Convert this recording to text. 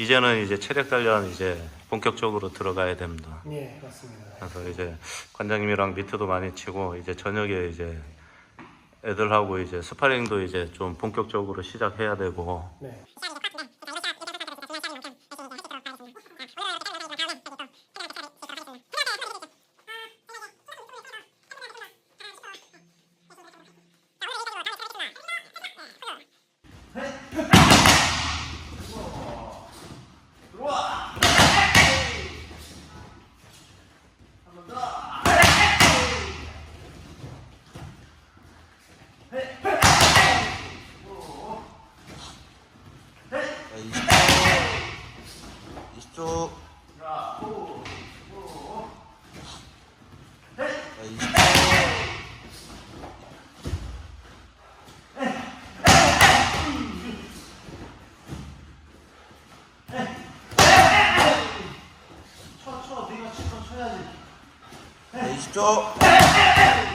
이제는 이제 체력 단련 이제 본격적으로 들어가야 됩니다. 예, 맞습니다. 그래서 이제 관장님이랑 미트도 많이 치고 이제 저녁에 이제 애들하고 이제 스파링도 이제 좀 본격적으로 시작해야 되고 네. 20초. 20초. 자, 20초. 쳐, 쳐. 네가 치면 쳐야지. 자, 20초.